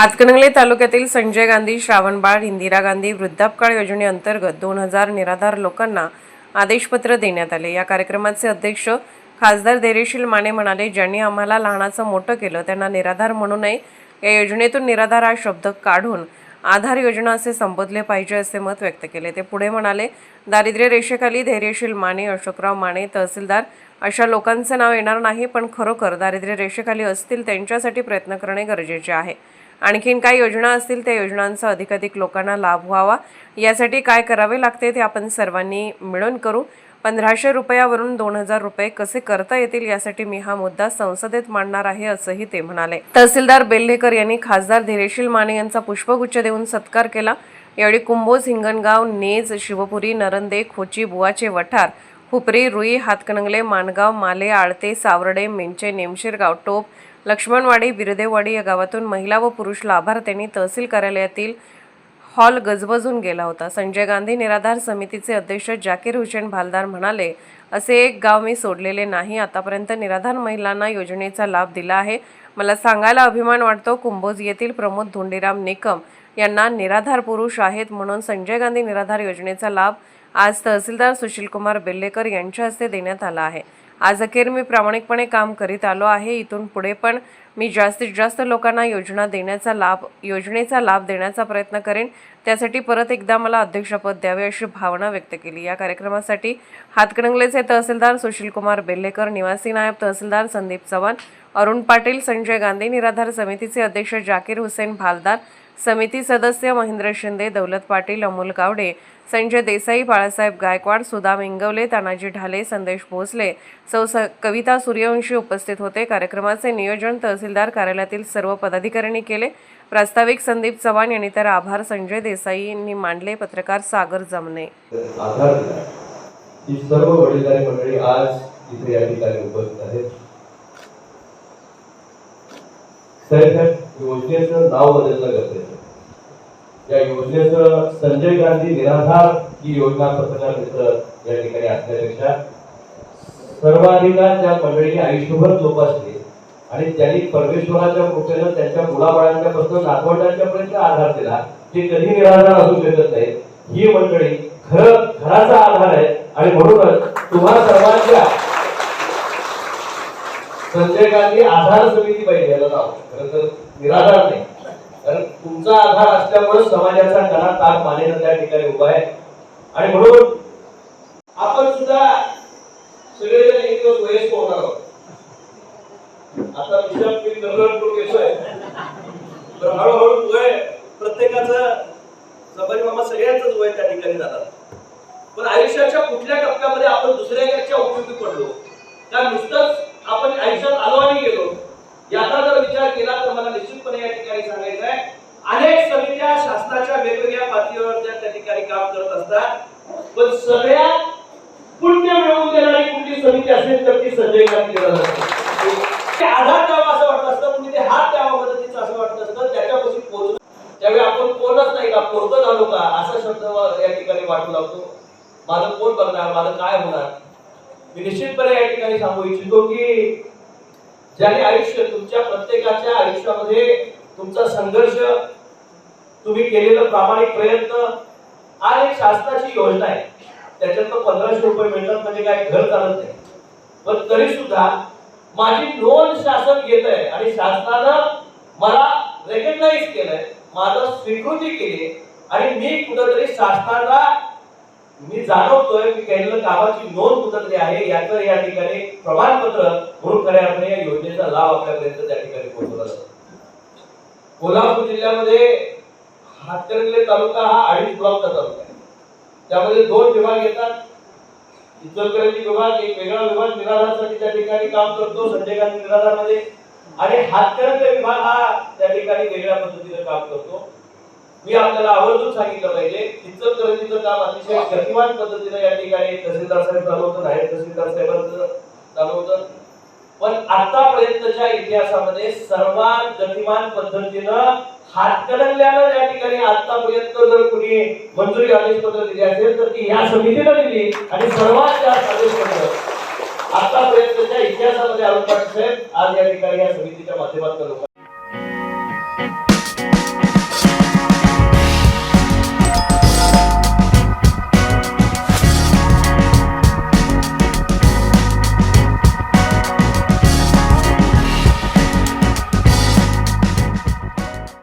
हातकणंगले तालुक्यातील संजय गांधी श्रावणबाळ इंदिरा गांधी वृद्धापकाळ योजनेअंतर्गत दोन हजार निराधार लोकांना आदेशपत्र देण्यात आले. या कार्यक्रमाचे अध्यक्ष खासदार धैर्यशील माने म्हणाले ज्यांनी आम्हाला लहानाचं मोठं केलं त्यांना निराधार म्हणू नये या योजनेतून निराधार हा शब्द काढून आधार योजना असे संबोधले पाहिजे असे मत व्यक्त केले. ते पुढे म्हणाले दारिद्र्य रेषेखाली धैर्यशील माने अशोकराव माने तहसीलदार अशा लोकांचं नाव येणार नाही पण खरोखर दारिद्र्य रेषेखाली असतील त्यांच्यासाठी प्रयत्न करणे गरजेचे आहे. आणखीन काही योजना असतील त्या योजनांचा अधिकाधिक लोकांना लाभ व्हावा. यासाठी काय करावे लागते ते आपण सर्वांनी मिळून करू. पंधराशे रुपयावरून दोन हजार रुपये कसे करता येतील यासाठी मी हा मुद्दा संसदेत मांडणार आहे असंही ते म्हणाले. तहसीलदार बेल्हेकर यांनी खासदार धैर्यशील माने यांचा पुष्पगुच्छ देऊन सत्कार केला. यावेळी कुंभोज हिंगणगाव नेज शिवपुरी नरंदे खोची बुवाचे वठार हुपरी रुई हातकणंगले मानगाव माले आळते सावर्डे मेंचे नेमशिरगाव टोप लक्ष्मणवाडी बिरदेवाडी या गावातून महिला व पुरुष लाभार्थ्यांनी तहसील कार्यालयातील हॉल गजबजून गेला होता. संजय गांधी निराधार समितीचे अध्यक्ष जाकीर हुसेन भालदार म्हणाले असे एक गाव मी सोडलेले नाही. आतापर्यंत निराधार महिलांना योजनेचा लाभ दिला आहे. मला सांगायला अभिमान वाटतो. कुंभोज येथील प्रमोद धोंडीराम निकम यांना निराधार पुरुष आहेत म्हणून संजय गांधी निराधार योजनेचा लाभ आज तहसीलदार सुशीलकुमार बेल्लेकर यांच्या हस्ते देण्यात आला आहे. आज अखेर मी प्रामाणिकपणे काम करीत आलो आहे. इथून पुढे पण मी जास्तीत जास्त लोकांना योजना देण्याचा लाभ योजनेचा लाभ देण्याचा प्रयत्न करेन. त्यासाठी परत एकदा मला अध्यक्षपद द्यावे अशी भावना व्यक्त केली. या कार्यक्रमासाठी हातकणंगलेचे तहसीलदार सुशीलकुमार बेल्लेकर निवासी नायब तहसीलदार संदीप चव्हाण अरुण पाटील संजय गांधी निराधार समितीचे अध्यक्ष जाकीर हुसेन भालदार समिती सदस्य महेंद्र शिंदे दौलत पाटील अमोल गावडे संजय देसाई बाळासाहेब गायकवाड सुदाम इंगवले तानाजी ढाले संदेश भोसले सौ कविता सूर्यवंशी उपस्थित होते. कार्यक्रमाचे नियोजन तहसीलदार कार्यालयातील सर्व पदाधिकाऱ्यांनी केले. प्रास्ताविक संदीप चव्हाण यांनी तर आभार संजय देसाई यांनी मांडले. पत्रकार सागर जमने. ही सर्व वडीलधारी मंडळी आज इथे या ठिकाणी उपस्थित आहेत. साहेब योजनेचं नाव बदलणं गरजेचं या योजनेचं संजय गांधी निराधार ही योजना पत्रकार मित्र या ठिकाणी असल्यापेक्षा सर्वाधिकार त्या मंडळी आयुष्यभर जोपासले आणि त्यांनी परमेश्वराच्या कृपेनं त्यांच्या मुलाबाळांच्या पासून नातवंडांच्या पर्यंत आधार दिला. ते कधी निराधार असू शकत नाही ही मंडळी खर घराचा आधार आहे. आणि म्हणूनच तुम्हाला सर्वांच्या संजय गांधी आधार समिती पाहिजे याला नाव खरं तर निराधार नाही. कारण तुमचा आधार असल्यामुळे समाजाचा कणा ताक मानेनं त्या ठिकाणी उभा आहे. आणि म्हणून आपण सुद्धा सगळेजण एक दिवस वयस्क होणार आहोत. आता विचार मी नवरपूर घेतोय तर हळूहळू वय प्रत्येकाचं सबरी मामा सगळ्यांचंच वय त्या ठिकाणी जातात. पण आयुष्याच्या कुठल्या टप्प्यामध्ये आपण दुसऱ्याच्या उपयोगी पडलो? त्या नुसतंच आपण आयुष्यात आलो आणि गेलो. याचा जर विचार केला तर मला निश्चितपणे या ठिकाणी सांगायचं आहे. अनेक समित्या शासनाच्या वेगवेगळ्या पातळीवर त्या त्या ठिकाणी काम करत असतात. पण सगळ्या पुण्य मिळवून देणारी कुठली समिती असेल तर ती संजय गांधी करत असते ते आधार द्यावा असं वाटत असतं म्हणजे ते हात द्यावा मदतीचं असं वाटत असतं त्याच्यापासून पोहोचणं त्यावेळी आपण कोणच नाही का पोरकं झालो का असा शब्द या ठिकाणी वाटू लागतो माझं कोण बघणार? माझं काय होणार? मी निश्चितपणे या ठिकाणी सांगू इच्छितो की ज्याने आयुष्य तुमच्या प्रत्येकाच्या आयुष्यामध्ये तुमचा संघर्ष तुम्ही केलेलं प्रामाणिक प्रयत्न आणि शासनाची योजना आहे त्याच्यात पंधराशे रुपये मिळतात म्हणजे काय? घर चालत नाही. पण तरी सुद्धा माझी नोंद शासन घेत आहे आणि शासनानं मला रेकग्नाइज केलंय माझं स्वीकृती केली आणि मी कुठंतरी शासनाला मी जाणवतोय की केलेलं कामाची नोंद कुठंतरी आहे याचं या ठिकाणी प्रमाणपत्र म्हणून खऱ्या अर्थाने या योजनेचा लाभ आपल्यापर्यंत त्या ठिकाणी पोहोचवला जातो. कोल्हापूर जिल्ह्यामध्ये हातकणंगले तालुका हा अडीच ब्लॉकचा तालुका आहे. त्यामध्ये दोन विभाग येतात. इचलकरंजी विभाग एक वेगळा विभाग निराधारसाठी त्या ठिकाणी काम करतो संजय गांधी निराधारमध्ये. आणि हातकणंगले विभाग हा त्या ठिकाणी वेगळ्या पद्धतीने काम करतो. मी आपल्याला आवर्जून सांगितलं पाहिजे इचलकरंजीचं काम अतिशय गतिमान पद्धतीने या ठिकाणी तहसीलदार साहेब चालवतं नायब तहसीलदार साहेबांचं चालू होतं पण आतापर्यंतच्या इतिहासामध्ये सर्वात गतिमान पद्धतीनं हातकणंगल्यानं या ठिकाणी आतापर्यंत जर कुणी मंजुरी आदेशपत्र दिली असेल तर ती या समितीनं दिली आणि सर्वात जास्त आदेशपत्र. आतापर्यंतच्या इतिहासामध्ये अरुण साहेब आज या ठिकाणी या समितीच्या माध्यमातून